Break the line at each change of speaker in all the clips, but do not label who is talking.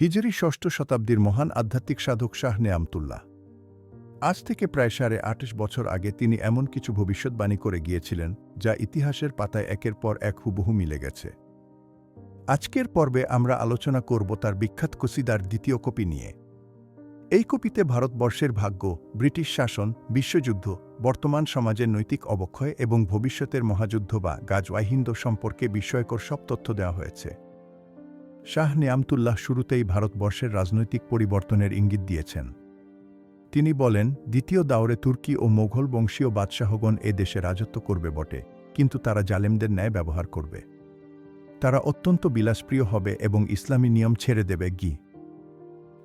হিজরি ষষ্ঠ শতাব্দীর মহান আধ্যাত্মিক সাধক শাহ নেয়ামতুল্লাহ। আজ থেকে প্রায় সাড়ে আঠাশ বছর আগে তিনি এমন কিছু ভবিষ্যৎবাণী করে গিয়েছিলেন, যা ইতিহাসের পাতায় একের পর এক হুবহু মিলে গেছে। আজকের পর্বে আমরা আলোচনা করব তার বিখ্যাত কসিদার দ্বিতীয় কপি নিয়ে। এই কপিতে ভারতবর্ষের ভাগ্য, ব্রিটিশ শাসন, বিশ্বযুদ্ধ, বর্তমান সমাজের নৈতিক অবক্ষয় এবং ভবিষ্যতের মহাযুদ্ধ বা গাজওয়াহিন্দ সম্পর্কে বিস্ময়কর সব তথ্য দেওয়া হয়েছে। শাহ নিয়ামতুল্লাহ শুরুতেই ভারতবর্ষের রাজনৈতিক পরিবর্তনের ইঙ্গিত দিয়েছেন। তিনি বলেন, দ্বিতীয় দাওরে তুর্কি ও মোঘল বংশীয় বাদশাহগণ এ দেশে রাজত্ব করবে বটে, কিন্তু তারা জালেমদের ন্যায় ব্যবহার করবে। তারা অত্যন্ত বিলাসপ্রিয় হবে এবং ইসলামী নিয়ম ছেড়ে দেবে গি।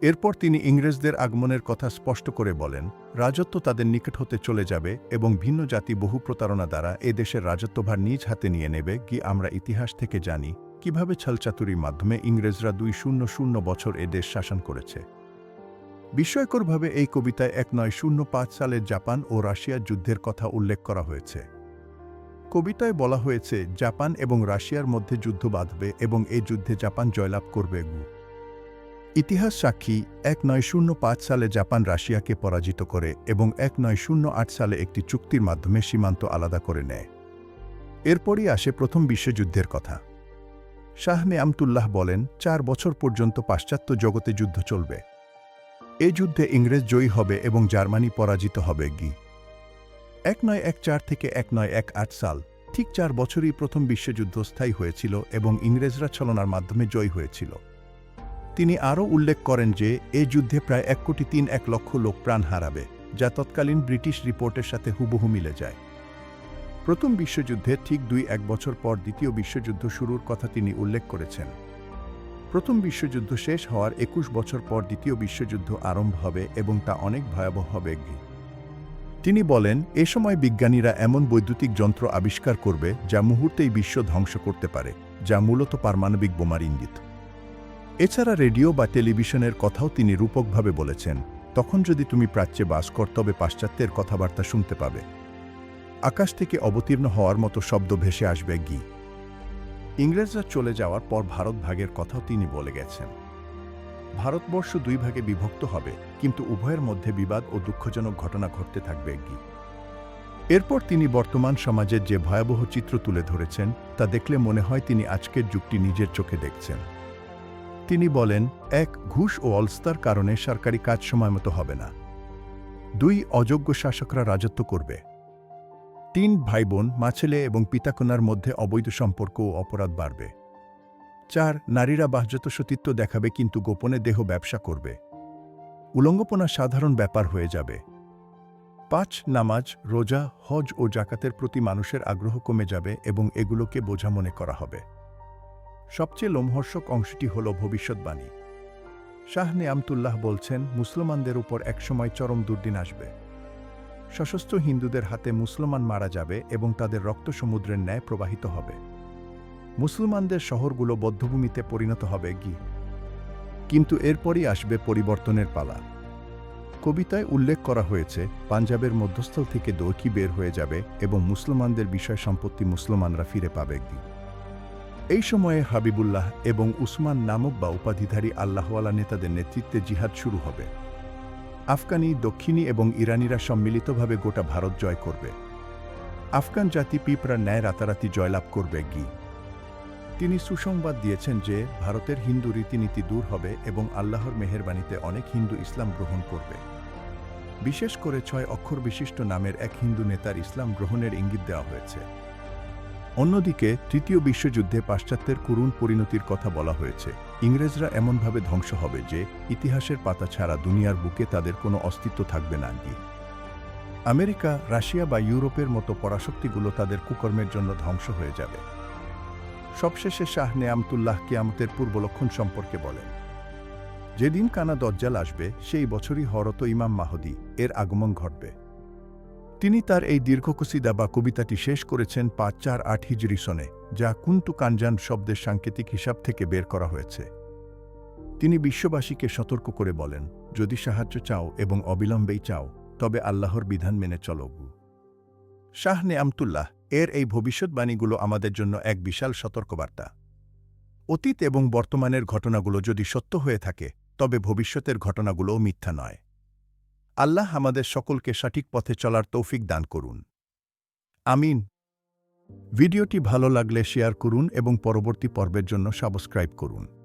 এরপর তিনি ইংরেজদের আগমনের কথা স্পষ্ট করে বলেন, রাজত্ব তাদের নিকট হতে চলে যাবে এবং ভিন্ন জাতি বহু প্রতারণা দ্বারা এ দেশের রাজত্বভার নিজ হাতে নিয়ে নেবে কি আমরা ইতিহাস থেকে জানি। কীভাবে ছলচাতুরির মাধ্যমে ইংরেজরা দুই শূন্য শূন্য বছর এ দেশ শাসন করেছে? বিস্ময়করভাবে এই কবিতায় এক নয় শূন্য পাঁচ সালে জাপান ও রাশিয়ার যুদ্ধের কথা উল্লেখ করা হয়েছে। কবিতায় বলা হয়েছে, জাপান এবং রাশিয়ার মধ্যে যুদ্ধ বাঁধবে এবং এই যুদ্ধে জাপান জয়লাভ করবে গু। ইতিহাস সাক্ষী, এক নয় শূন্য পাঁচ সালে জাপান রাশিয়াকে পরাজিত করে এবং এক নয় শূন্য আট সালে একটি চুক্তির মাধ্যমে সীমান্ত আলাদা করে নেয়। এরপরই আসে প্রথম বিশ্বযুদ্ধের কথা। শাহ আমতুল্লাহ বলেন, চার বছর পর্যন্ত পাশ্চাত্য জগতে যুদ্ধ চলবে। এ যুদ্ধে ইংরেজ জয়ী হবে এবং জার্মানি পরাজিত হবে গি। এক নয় এক চার থেকে এক নয় এক আট সাল, ঠিক চার বছরই প্রথম বিশ্বযুদ্ধ স্থায়ী হয়েছিল এবং ইংরেজরা ছলনার মাধ্যমে জয়ী হয়েছিল। তিনি আরও উল্লেখ করেন যে, এ যুদ্ধে প্রায় এক কোটি তিন এক লক্ষ লোক প্রাণ হারাবে, যা তৎকালীন ব্রিটিশ রিপোর্টের সাথে হুবহু মিলে যায়। প্রথম বিশ্বযুদ্ধে ঠিক দুই এক বছর পর দ্বিতীয় বিশ্বযুদ্ধ শুরুর কথা তিনি উল্লেখ করেছেন। প্রথম বিশ্বযুদ্ধ শেষ হওয়ার একুশ বছর পর দ্বিতীয় বিশ্বযুদ্ধ আরম্ভ হবে এবং তা অনেক ভয়াবহ হবে। তিনি বলেন, এ সময় বিজ্ঞানীরা এমন বৈদ্যুতিক যন্ত্র আবিষ্কার করবে যা মুহূর্তেই বিশ্ব ধ্বংস করতে পারে, যা মূলত পারমাণবিক বোমার ইঙ্গিত। এছাড়া রেডিও বা টেলিভিশনের কথাও তিনি রূপকভাবে বলেছেন, তখন যদি তুমি প্রাচ্যে বাস কর, তবে পাশ্চাত্যের কথাবার্তা শুনতে পাবে। আকাশ থেকে অবতীর্ণ হওয়ার মতো শব্দ ভেসে আসবে গি। ইংরেজরা চলে যাওয়ার পর ভারত ভাগের কথাও তিনি বলে গেছেন। ভারতবর্ষ দুই ভাগে বিভক্ত হবে, কিন্তু উভয়ের মধ্যে বিবাদ ও দুঃখজনক ঘটনা ঘটতে থাকবে গি। এরপর তিনি বর্তমান সমাজের যে ভয়াবহ চিত্র তুলে ধরেছেন, তা দেখলে মনে হয় তিনি আজকের যুগটি নিজের চোখে দেখছেন। তিনি বলেন, এক ঘুষ ও অলস্তার কারণে সরকারি কাজ সময়মতো হবে না। দুই অযোগ্য শাসকরা রাজত্ব করবে। তিন ভাই বোন মাছেলে এবং পিতাকন্যার মধ্যে অবৈধ সম্পর্ক ও অপরাধ বাড়বে। চার, নারীরা বাহ্যত সতীত্ব দেখাবে কিন্তু গোপনে দেহ ব্যবসা করবে। উলঙ্গপনা সাধারণ ব্যাপার হয়ে যাবে। পাঁচ, নামাজ, রোজা, হজ ও জাকাতের প্রতি মানুষের আগ্রহ কমে যাবে এবং এগুলোকে বোঝা মনে করা হবে। সবচেয়ে লোমহর্ষক অংশটি হল ভবিষ্যৎবাণী। শাহ নেয়ামতুল্লাহ বলছেন, মুসলমানদের উপর একসময় চরম দুর্দিন আসবে। সশস্ত্র হিন্দুদের হাতে মুসলমান মারা যাবে এবং তাদের রক্ত সমুদ্রের ন্যায় প্রবাহিত হবে। মুসলমানদের শহরগুলো বদ্ধভূমিতে পরিণত হবে গি। কিন্তু এরপরই আসবে পরিবর্তনের পালা। কবিতায় উল্লেখ করা হয়েছে, পাঞ্জাবের মধ্যস্থল থেকে দৌকি বের হয়ে যাবে এবং মুসলমানদের বিষয় সম্পত্তি মুসলমানরা ফিরে পাবে গি। এই সময়ে হাবিবুল্লাহ এবং উসমান নামক বা উপাধিধারী আল্লাহওয়ালা নেতাদের নেতৃত্বে জিহাদ শুরু হবে। আফগানি, দক্ষিণী এবং ইরানিরা সম্মিলিতভাবে গোটা ভারত জয় করবে। আফগান জাতি পিঁপড়ার ন্যায় রাতারাতি জয়লাভ করবে গি। তিনি সুসংবাদ দিয়েছেন যে, ভারতের হিন্দু রীতিনীতি দূর হবে এবং আল্লাহর মেহেরবানিতে অনেক হিন্দু ইসলাম গ্রহণ করবে। বিশেষ করে ছয় অক্ষর বিশিষ্ট নামের এক হিন্দু নেতার ইসলাম গ্রহণের ইঙ্গিত দেওয়া হয়েছে। অন্যদিকে, তৃতীয় বিশ্বযুদ্ধে পাশ্চাত্যের করুণ পরিণতির কথা বলা হয়েছে। ইংরেজরা এমনভাবে ধ্বংস হবে যে ইতিহাসের পাতা ছাড়া দুনিয়ার বুকে তাদের কোনো অস্তিত্ব থাকবে না গিয়ে আমেরিকা, রাশিয়া বা ইউরোপের মতো পরাশক্তিগুলো তাদের কুকর্মের জন্য ধ্বংস হয়ে যাবে। সবশেষে শাহ নেয়ামতুল্লাহ কিয়ামতের পূর্বলক্ষণ সম্পর্কে বলেন, যেদিন কানা দজ্জাল আসবে, সেই বছরই হরত ইমাম মাহদি এর আগমন ঘটবে। তিনি তার এই দীর্ঘকসিদা বা কবিতাটি শেষ করেছেন পাঁচ চার আট হিজরি সনে, যা কুন্তু কানজান শব্দের সাংকেতিক হিসাব থেকে বের করা হয়েছে। তিনি বিশ্ববাসীকে সতর্ক করে বলেন, যদি সাহায্য চাও এবং অবিলম্বেই চাও, তবে আল্লাহর বিধান মেনে চলো শাহ নেয়ামতুল্লাহ, এর এই ভবিষ্যৎবাণীগুলো আমাদের জন্য এক বিশাল সতর্কবার্তা। অতীত এবং বর্তমানের ঘটনাগুলো যদি সত্য হয়ে থাকে, তবে ভবিষ্যতের ঘটনাগুলোও মিথ্যা নয়। আল্লাহ আমাদের সকলকে সঠিক পথে চলার তৌফিক দান করুন। আমিন। ভিডিওটি ভালো লাগলে শেয়ার করুন এবং পরবর্তী পর্বের জন্য সাবস্ক্রাইব করুন।